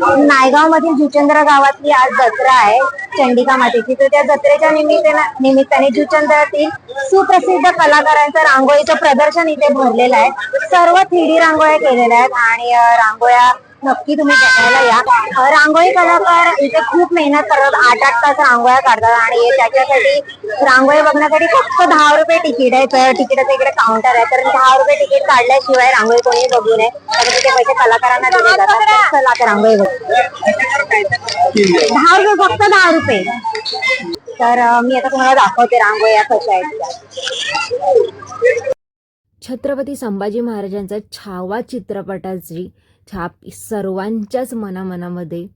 नायगाव मधील जुचंद्र गावातली आज जत्रा आहे चंडिका मातेची. तर त्या जत्रेच्या निमित्ताने निमित्ताने जुचंद्रातील सुप्रसिद्ध कलाकारांचं रांगोळीचं प्रदर्शन इथे भरलेलं आहे. सर्व थ्री रांगोळ्या केलेल्या आहेत आणि रांगोळ्या नक्की तुम्ही बघायला या. रांगोळी कलाकार इथे खूप मेहनत करतात. आठ आठ तास रांगोळ्या काढतात आणि त्याच्यासाठी रांगोळी बघण्यासाठी फक्त दहा रुपये तिकीट आहे. तर तिकिटाचं इकडे काउंटर आहे. तर दहा रुपये तिकीट काढल्याशिवाय रांगोळी कोणी बघू नये. तर तिथे पैसे कलाकारांना दिले जातात. चला आता रांगोळी बघू. दहा रुपये फक्त दहा रुपये. तर मी आता तुम्हाला दाखवते रांगोळ्या कशा आहेत छत्रपती संभाजी महाराजांचा छावा चित्रपटाची छाप सर्वांच्याच मनामनामध्ये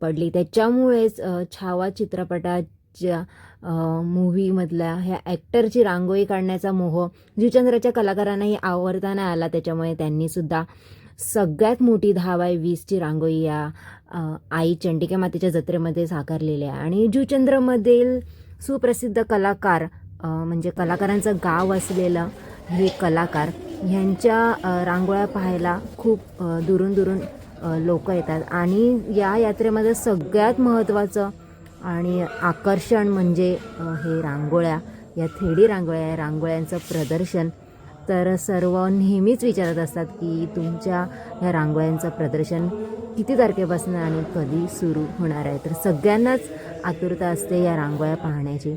पडली. त्याच्यामुळेच छावा चित्रपटाच्या मूवीमधल्या ह्या ॲक्टरची रांगोळी काढण्याचा मोह जुचंद्राच्या कलाकारांनाही आवडताना आला. त्याच्यामुळे त्यांनीसुद्धा सगळ्यात मोठी दहा बाय वीसची रांगोळी या आई चंडिका मातेच्या जत्रेमध्ये साकारलेली आहे. आणि जुचंद्रमधील सुप्रसिद्ध कलाकार म्हणजे कलाकारांचं गाव असलेलं हे कलाकार ह्यांच्या रांगोळ्या पाहायला खूप दुरून दुरून लोक येतात. आणि या यात्रेमध्ये सगळ्यात महत्त्वाचं आणि आकर्षण म्हणजे हे रांगोळ्या या थेडी रांगोळ्या या रांगोळ्यांचं प्रदर्शन. तर सर्व नेहमीच विचारत असतात की तुमच्या ह्या रांगोळ्यांचं प्रदर्शन किती तारखेपासून आणि कधी सुरू होणार आहे? तर सगळ्यांनाच आतुरता असते या रांगोळ्या पाहण्याची.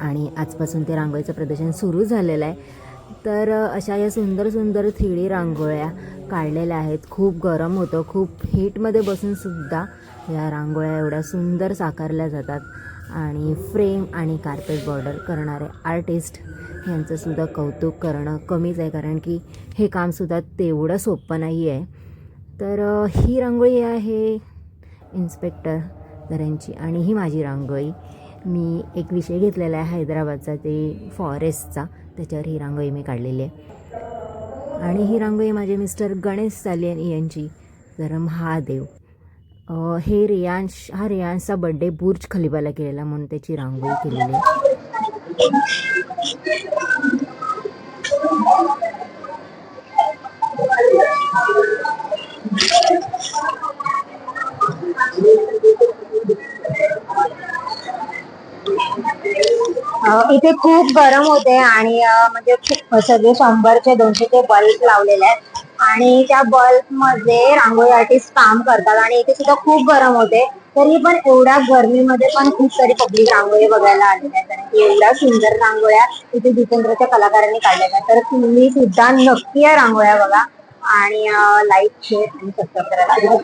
आणि आजपासून ते रांगोळीचं प्रदर्शन सुरू झालेलं आहे. तर अशा या सुंदर सुंदर थिळी रांगोळ्या काढलेल्या आहेत. खूप गरम होतं. खूप हीटमध्ये बसूनसुद्धा या रांगोळ्या एवढ्या सुंदर साकारल्या जातात. आणि फ्रेम आणि कार्पेट बॉर्डर करणारे आर्टिस्ट यांचंसुद्धा कौतुक करणं कमीच आहे. कारण की हे कामसुद्धा तेवढं सोपं नाही आहे. तर ही रांगोळी आहे इन्स्पेक्टर दऱ्यांची आणि ही माझी रांगोळी. मी एक विषय घेतलेला आहे हैदराबादचा ते फॉरेस्टचा. त्याच्यावर ही रांगोळी मी काढलेली आहे. आणि ही रांगोळी माझे मिस्टर गणेश सालियन यांची तर महादेव. हे रियांश हा रियांशचा बड्डे बुर्ज खलिबाला केलेला म्हणून त्याची रांगोळी केलेली आहे. इथे खूप गरम होते आणि म्हणजे खूप सगळे शंभरचे दोनशे ते बल्ब लावलेले आहेत. आणि त्या बल्बमध्ये रांगोळी आर्टिस्ट काम करतात आणि इथे सुद्धा खूप गरम होते. तरी पण एवढ्या गरमीमध्ये पण खूप सारी पब्लिक रांगोळी बघायला आलेली आहे कारण की एवढ्या सुंदर रांगोळ्या इथे जितेंद्रच्या कलाकारांनी काढल्या आहेत. तर तुम्ही सुद्धा नक्की या रांगोळ्या बघा आणि लाईक शेअर आणि सबस्क्राईब करायला